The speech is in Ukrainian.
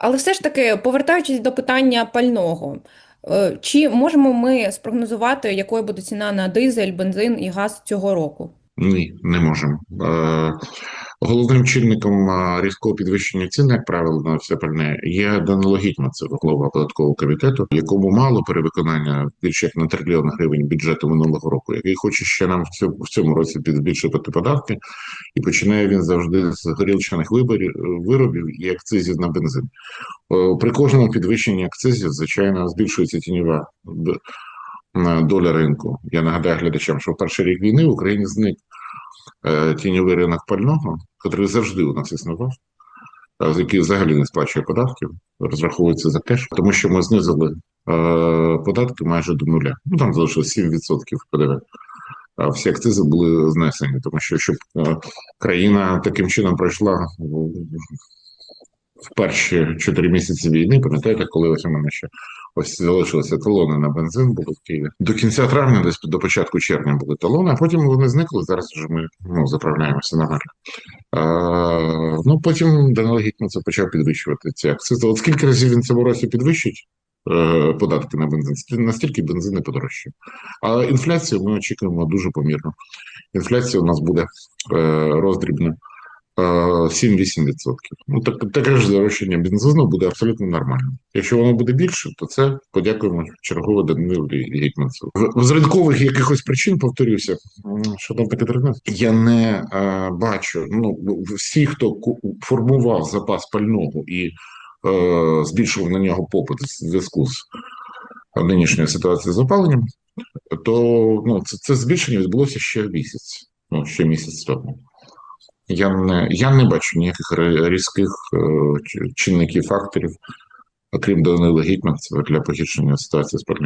Але все ж таки, повертаючись до питання пального, е, чи можемо ми спрогнозувати, якою буде ціна на дизель, бензин і газ цього року? Ні, не можемо. Е, Головним чинником різкого підвищення цін, як правило, на все пальне є Данило Гетьман, це голова податкового комітету, якому мало перевиконання більше як на трильйон гривень бюджету минулого року, який хоче ще нам в цьому, році підбільшувати податки, і починає він завжди з горілчаних виборів, виробів і акцизів на бензин. При кожному підвищенні акцизів, звичайно, збільшується тіньова доля ринку. Я нагадаю глядачам, що в перший рік війни в Україні зник тіньовий ринок пального, який завжди у нас існував, е, який взагалі не сплачує податків, розраховується за кеш, тому що ми знизили е, податки майже до нуля. Ну там залишилось 7% ПДВ. А всі акцизи були знесені, тому що щоб е, країна таким чином пройшла в- перші чотири місяці війни, пам'ятаєте, коли ось у мене ще ось залишилися талони на бензин були в Києві. До кінця травня, десь до початку червня були талони, а потім вони зникли. Зараз вже ми ну, заправляємося нормально. А, ну потім Данило це почав підвищувати ці акцизи. От скільки разів він цьому році підвищить е, податки на бензин, настільки бензин не подорожчає. А інфляцію ми очікуємо дуже помірно. Інфляція у нас буде е, роздрібна. Е, 7-8%. Ну, так, таке ж здорожчання бензину буде абсолютно нормальним. Якщо воно буде більше, то це подякуємо чергово Данилі Гетьманцеву. З ринкових якихось причин, повторюся, що там таке я не е, бачу. Ну, всі, хто формував запас пального і е, збільшував на нього попит в зв'язку з нинішньою ситуацією з опаленням, то ну, це, це збільшення відбулося ще місяць, ну, ще місяць тому. Я не, я не бачу ніяких різких е, чинників факторів, окрім Данила Гетьманцева, для погіршення ситуації з.